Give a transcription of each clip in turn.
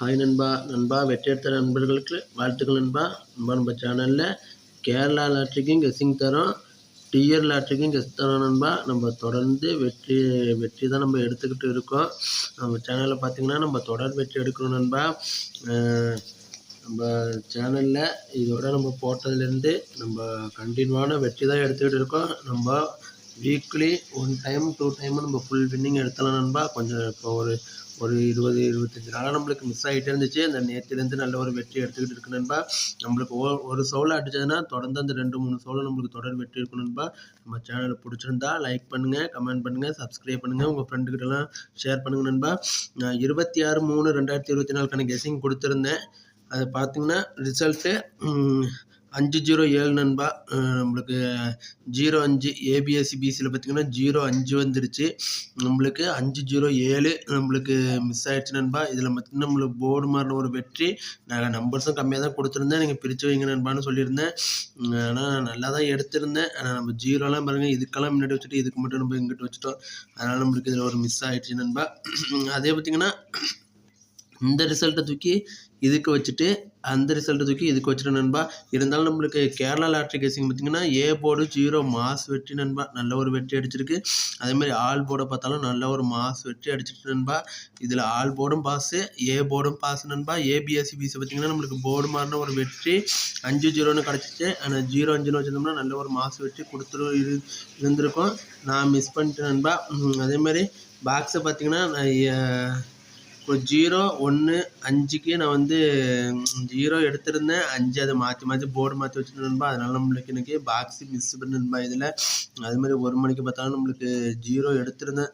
Hi நண்பா நண்பா வெற்றியெடுத்த நண்பர்களுக்கு வாழ்த்துக்கள் நண்பா. நண்பா நம்ம சேனலில் கேரளா லாட்ரிக்கும் கெஸ்ஸிங் தரோம். டியர் லாட்ரிக்கும் கெஸ் தரோம் நண்பா. நம்ம தொடர்ந்து வெற்றி வெற்றி தான் நம்ம எடுத்துக்கிட்டு இருக்கோம். நம்ம சேனலில் பார்த்தீங்கன்னா நம்ம தொடர் வெற்றி எடுக்கணும் நண்பா. நம்ம சேனலில் இதோட நம்ம போட்டதுலேருந்து நம்ம கண்டினியூவான வெற்றி தான் எடுத்துக்கிட்டு இருக்கோம். நம்ம weekly one time two time நம்ம ஃபுல் வின்னிங் எடுத்தலாம் நண்பா. கொஞ்சம் இப்போ ஒரு ஒரு இருபது இருபத்தஞ்சி நாளாக நம்மளுக்கு மிஸ் ஆகிட்டே இருந்துச்சு. அந்த நேற்றுலேருந்து நல்ல ஒரு வெற்றி எடுத்துக்கிட்டு இருக்கு நண்பா. நம்மளுக்கு ஓ ஒரு சோலை அடிச்சதுன்னா தொடர்ந்து அந்த ரெண்டு மூணு சோலை நம்மளுக்கு தொடர் வெற்றி இருக்கும் நண்பா. நம்ம சேனலை பிடிச்சிருந்தா லைக் பண்ணுங்கள் கமெண்ட் பண்ணுங்கள் சப்ஸ்கிரைப் பண்ணுங்கள் உங்கள் ஃப்ரெண்டுக்கிட்டலாம் ஷேர் பண்ணுங்கள் நண்பா. நான் இருபத்தி ஆறு மூணு ரெண்டாயிரத்தி இருபத்தி நாலுக்கான கெஸிங் கொடுத்துருந்தேன். அது பார்த்தீங்கன்னா ரிசல்ட்டு அஞ்சு ஜீரோ ஏழு நண்பா நம்மளுக்கு ஜீரோ அஞ்சு ஏபிஎஸ்சி பிசியில் பார்த்தீங்கன்னா ஜீரோ அஞ்சு வந்துருச்சு. நம்மளுக்கு அஞ்சு ஜீரோ ஏழு நம்மளுக்கு மிஸ் ஆகிடுச்சு நண்பா. இதில் பார்த்தீங்கன்னா நம்மளுக்கு போர்டு மாறின ஒரு வெற்றி. நான் நம்பர்ஸும் கம்மியாக தான் கொடுத்துருந்தேன். நீங்கள் பிரித்து வைங்க நண்பான்னு சொல்லியிருந்தேன். ஆனால் நல்லா தான் எடுத்திருந்தேன். ஆனால் நம்ம ஜீரோலாம் பாருங்கள் இதுக்கெல்லாம் முன்னாடி வச்சுட்டு இதுக்கு மட்டும் நம்ம இங்கிட்டு வச்சுட்டோம். அதனால் நம்மளுக்கு இதில் ஒரு மிஸ் ஆகிடுச்சு நண்பா. அதே பார்த்தீங்கன்னா இந்த ரிசல்ட்டை தூக்கி இதுக்கு வச்சுட்டு அந்த ரிசல்ட்டை தூக்கி இதுக்கு வச்சுட்டு நண்பா. இருந்தாலும் நம்மளுக்கு கேரளா லாட்ரி கேசிங் பார்த்தீங்கன்னா ஏ போர்டு ஜீரோ மாஸ் வெற்றி நண்பா. நல்ல ஒரு வெற்றி அடிச்சிருக்கு. அதே மாதிரி ஆல் போர்டை பார்த்தாலும் நல்ல ஒரு மாஸ் வெற்றி அடிச்சிட்டு நண்பா. இதில் ஆல் போர்டும் பாஸு ஏ போர்டும் பாஸ் நண்பா. ஏபிஎஸ்சி பிசி பார்த்தீங்கன்னா நம்மளுக்கு போர்டு மாறின ஒரு வெற்றி. அஞ்சு ஜீரோன்னு கிடச்சிச்சு. ஆனால் ஜீரோ அஞ்சுன்னு வச்சுருந்தோம்னா நல்ல ஒரு மாஸ் வெற்றி கொடுத்துரு இரு இருந்திருக்கும். நான் மிஸ் பண்ணிட்டேன் நண்பா. அதேமாதிரி அதே மாதிரி பாக்ஸை பார்த்தீங்கன்னா நான் ஏ- இப்போ ஜீரோ ஒன்று அஞ்சுக்கு நான் வந்து ஜீரோ எடுத்திருந்தேன். அஞ்சு அதை மாற்றி மாற்றி போர்டு மாற்றி வச்சுருந்தேன்பா அதனால நம்மளுக்கு எனக்கு பாக்ஸு மிஸ் பண்ணிருந்தா இதில். அது மாதிரி ஒரு மணிக்கு பார்த்தாலும் நம்மளுக்கு ஜீரோ எடுத்திருந்தேன்.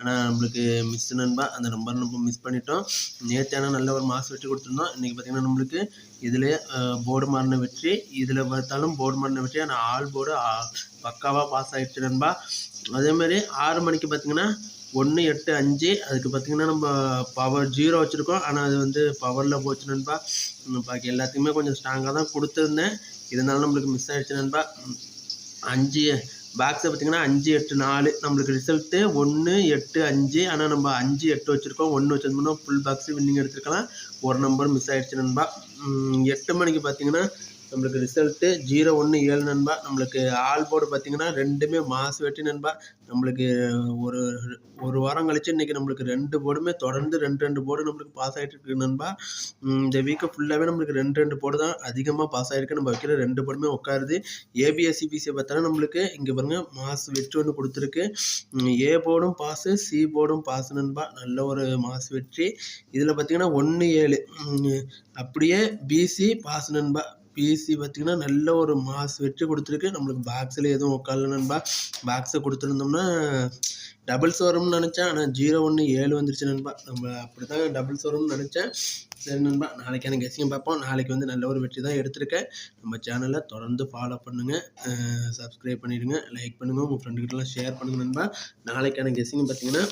ஆனால் நம்மளுக்கு மிஸ் நண்பா அந்த நம்பர் நம்ம மிஸ் பண்ணிட்டோம். நேற்று ஆனால் நல்ல ஒரு மாதம் வெற்றி கொடுத்துருந்தோம். இன்றைக்கி பார்த்திங்கன்னா நம்மளுக்கு இதில் போர்டு மாறின வெற்றி. இதில் பார்த்தாலும் போர்டு மாறின வெற்றி. ஆனால் ஆல் போர்டு பக்காவாக பாஸ் ஆகிடுச்சு நண்பா. அதே மாதிரி ஆறு மணிக்கு பார்த்திங்கன்னா ஒன்று எட்டு அஞ்சு. அதுக்கு பார்த்திங்கன்னா நம்ம பவர் ஜீரோ வச்சுருக்கோம். ஆனால் அது வந்து பவரில் போச்சு நண்பா. பாக்கி எல்லாத்துக்குமே கொஞ்சம் ஸ்ட்ராங்காக தான் கொடுத்துருந்தேன். இருந்தாலும் நம்மளுக்கு மிஸ் ஆகிடுச்சு நண்பா. அஞ்சு பாக்ஸை பார்த்திங்கன்னா அஞ்சு எட்டு நாலு. நம்மளுக்கு ரிசல்ட்டு ஒன்று எட்டு அஞ்சு. ஆனால் நம்ம அஞ்சு எட்டு வச்சுருக்கோம். ஒன்று வச்சுருந்தோம்னா ஃபுல் பாக்ஸு வின்னிங் எடுத்துருக்கலாம். ஒரு நம்பர் மிஸ் ஆகிடுச்சு நண்பா. எட்டு மணிக்கு பார்த்திங்கன்னா நம்மளுக்கு ரிசல்ட்டு ஜீரோ ஒன்று ஏழு நண்பா நம்மளுக்கு ஆல் போர்டு பார்த்தீங்கன்னா ரெண்டுமே மாசு வெட்டி நண்பா. நம்மளுக்கு ஒரு ஒரு வாரம் கழிச்சு இன்றைக்கி நம்மளுக்கு ரெண்டு போர்டுமே தொடர்ந்து ரெண்டு ரெண்டு போர்டு நம்மளுக்கு பாஸ் ஆகிட்டு இருக்கு நண்பா. இந்த வீக்கை ஃபுல்லாகவே நம்மளுக்கு ரெண்டு ரெண்டு போர்டு தான் அதிகமாக பாஸ் ஆகிருக்கு நம்ம வைக்கிற ரெண்டு போர்டுமே உட்காருது ஏபிஎஸ்சி பிசியை பார்த்தாலும் நம்மளுக்கு இங்கே பாருங்க மாசு வெற்றி ஒன்று கொடுத்துருக்கு. ஏ போர்டும் பாஸு சி போர்டும் பாஸ் நண்பா. நல்ல ஒரு மாசு வெற்றி. இதில் பார்த்தீங்கன்னா ஒன்று ஏழு. அப்படியே பிசி பாஸ் நண்பா. பிசி பார்த்திங்கன்னா நல்ல ஒரு மாஸ் வெற்றி கொடுத்துருக்கு. நம்மளுக்கு பாக்ஸில் எதுவும் உட்காரல நண்பா. பாக்ஸை கொடுத்துருந்தோம்னா டபுள்ஸ் வரும்னு நினச்சேன். ஆனால் ஜீரோ ஒன்று ஏழு வந்துருச்சு நண்பா. நம்ம அப்படி தான் டபுள்ஸ் வரும்னு நினச்சேன். சரி நண்பா நாளைக்கு எனக்கு கெஸிங் பார்ப்போம். நாளைக்கு வந்து நல்ல ஒரு வெற்றி தான் எடுத்திருக்கேன். நம்ம சேனலை தொடர்ந்து ஃபாலோ பண்ணுங்கள் சப்ஸ்கிரைப் பண்ணிவிடுங்க லைக் பண்ணுங்கள் உங்கள் ஃப்ரெண்டுக்கிட்டலாம் ஷேர் பண்ணுங்கள் நண்பா. நாளைக்கான கெஸிங் பார்த்தீங்கன்னா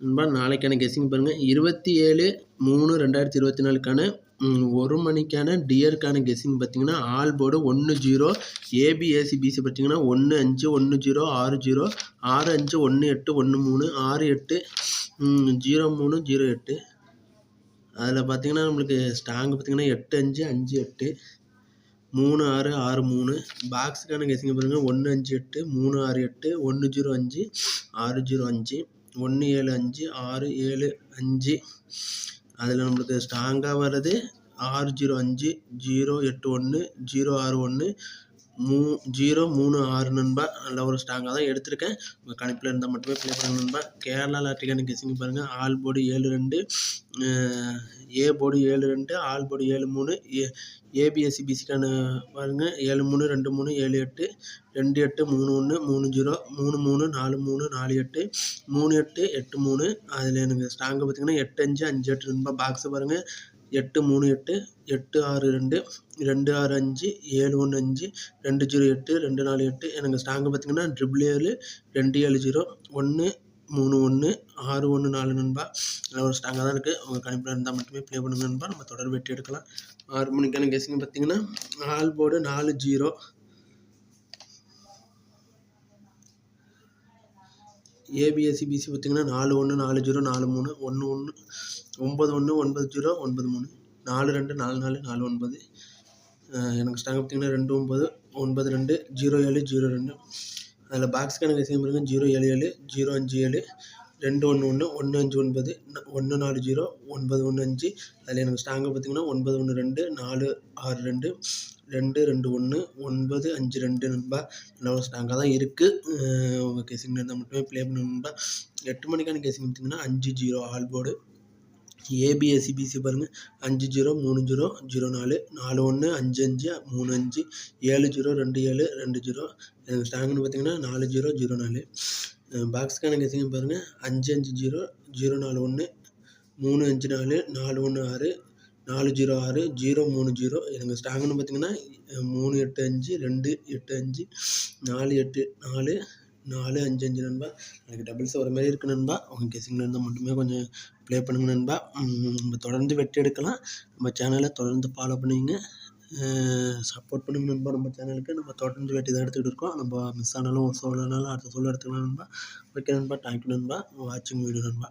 நண்பா நாளைக்கான கெஸிங் பாருங்கள் இருபத்தி ஏழு மூணு ரெண்டாயிரத்தி இருபத்தி நாலுக்கான ஒரு மணிக்கான டியருக்கான கெஸ்ஸிங் பார்த்தீங்கன்னா ஆல் போர்டு ஒன்று ஜீரோ ஏபிஏசிபிசி பார்த்தீங்கன்னா ஒன்று அஞ்சு ஒன்று ஜீரோ ஆறு ஜீரோ ஆறு அஞ்சு ஒன்று எட்டு ஒன்று மூணு ஆறு எட்டு ஜீரோ மூணு ஜீரோ எட்டு. அதில் பார்த்தீங்கன்னா நம்மளுக்கு ஸ்டாங்கு பார்த்தீங்கன்னா எட்டு அஞ்சு அஞ்சு எட்டு மூணு ஆறு ஆறு மூணு. பாக்ஸுக்கான கெஸிங் பாருங்கள் ஒன்று அஞ்சு எட்டு மூணு ஆறு எட்டு ஒன்று ஜீரோ அஞ்சு ஆறு ஜீரோ அஞ்சு. ஒன்று ஏழு அஞ்சு ஆறு ஏழு அஞ்சு. அதில் நம்மளுக்கு ஸ்ட்ராங்காக வர்றது ஆறு ஜீரோ அஞ்சு ஜீரோ எட்டு ஒன்று ஜீரோ ஆறு ஒன்று மூ ஜீரோ மூணு ஆறு நண்பா நல்ல ஒரு ஸ்ட்ராங்காக தான் எடுத்திருக்கேன். உங்கள் கணிப்பில் இருந்தால் மட்டுமே ப்ளே பண்ணுங்க நண்பா. கேரளா லாட்டிக்கான கெஸிங் பாருங்கள் ஆல் போர்டு ஏழு ரெண்டு ஏ போர்டு ஏழு ரெண்டு ஆல் போர்டு ஏழு மூணு ஏ ஏபிஎஸ்சி பிசிக்கான பாருங்கள் ஏழு மூணு ரெண்டு மூணு ஏழு எட்டு ரெண்டு எட்டு மூணு ஒன்று மூணு ஜீரோ மூணு மூணு நாலு மூணு நாலு எட்டு மூணு எட்டு எட்டு மூணு. அதில் எனக்கு ஸ்டாங்கை பார்த்தீங்கன்னா எட்டு அஞ்சு அஞ்சு எட்டு நண்பா பாக்ஸை பாருங்கள் எட்டு மூணு எட்டு எட்டு ஆறு ரெண்டு ரெண்டு ஆறு அஞ்சு ஏழு ஒன்று அஞ்சு ரெண்டு ஜீரோ எட்டு ரெண்டு நாலு எட்டு. எனக்கு ஸ்டாங்கை பார்த்தீங்கன்னா ட்ரிபிள் ஏழு ரெண்டு ஏழு ஜீரோ ஒன்று மூணு ஒன்று ஆறு ஒன்று நாலு நண்பா. நல்ல ஒரு ஸ்டாங்காக தான் இருக்குது உங்கள் கணிப்பில் இருந்தால் மட்டுமே ப்ளே பண்ணுங்க நண்பா. நம்ம தொடர் வெட்டி எடுக்கலாம். ஆறு மணிக்கான கெஸிங் பார்த்திங்கன்னா ஆல் போர்டு நாலு ஜீரோ ஏபிஎஸ்சி பிசி பார்த்தீங்கன்னா நாலு ஒன்று நாலு ஜீரோ நாலு மூணு ஒன்று ஒன்று ஒம்பது ஒன்று ஒன்பது ஜீரோ ஒன்பது மூணு. நாலு ரெண்டு நாலு நாலு நாலு ஒன்பது. எனக்கு ஸ்ட்ராங் பார்த்தீங்கன்னா ரெண்டு ஒம்பது ஒன்பது ரெண்டு ஜீரோ ஏழு ஜீரோ ரெண்டு. அதில் பாக்ஸ் கணக்கு விஷயம் ஜீரோ ஏழு ஏழு ஜீரோ அஞ்சு ஏழு ரெண்டு ஒன்று ஒன்று ஒன்று அஞ்சு ஒன்பது ஒன்று நாலு ஜீரோ ஒன்பது ஒன்று அஞ்சு. அதில் எனக்கு ஸ்டாங்கை பார்த்தீங்கன்னா ஒன்பது ஒன்று ரெண்டு நாலு ஆறு ரெண்டு ரெண்டு ரெண்டு ஒன்று ஒன்பது அஞ்சு ரெண்டு நண்பா. நல்லா ஸ்டாங்காக தான் இருக்குது உங்கள் கெஸிங் இருந்தால் மட்டுமே ப்ளே பண்ணணும் எட்டு மணிக்கான கேசிங் பார்த்தீங்கன்னா அஞ்சு zero all board AB AC BC பாருங்கள் அஞ்சு ஜீரோ மூணு ஜீரோ ஜீரோ நாலு நாலு ஒன்று அஞ்சு அஞ்சு மூணு அஞ்சு ஏழு ஜீரோ ரெண்டு ஏழு ரெண்டு ஜீரோ. எனக்கு ஸ்டாங்குன்னு பார்த்தீங்கன்னா நாலு ஜீரோ ஜீரோ நாலு. பாக்ஸ்க்கான கெஸிங் பாருங்கள் அஞ்சு அஞ்சு ஜீரோ ஜீரோ நாலு ஒன்று மூணு அஞ்சு நாலு நாலு ஒன்று ஆறு நாலு ஜீரோ ஆறு ஜீரோ மூணு ஜீரோ. எனக்கு ஸ்ட்ராங்னு பார்த்தீங்கன்னா மூணு எட்டு அஞ்சு ரெண்டு எட்டு அஞ்சு நாலு எட்டு நாலு நாலு அஞ்சு அஞ்சு நண்பா. எனக்கு டபுள்ஸ் வர மாதிரி இருக்குது நண்பா. உங்கள் கெஸிங்கில் இருந்தால் மட்டுமே கொஞ்சம் ப்ளே பண்ணுங்க நண்பா. நம்ம தொடர்ந்து வெற்றி எடுக்கலாம். நம்ம சேனலை தொடர்ந்து ஃபாலோ பண்ணுவீங்க சப்போர்ட் பண்ணுங்க நண்பா நம்ம சேனலுக்கு நம்ம தொடர்ந்து வேட்டி தான் எடுத்துக்கிட்டு இருக்கோம். நம்ம மிஸ் ஆனாலும் ஒரு சொல்லனாலும் அடுத்த சொல்ல எடுத்துக்கலாம் நண்பா. ஓகே நண்பா தேங்க்யூ நண்பா. வாட்சிங் வீடியோ நண்பா.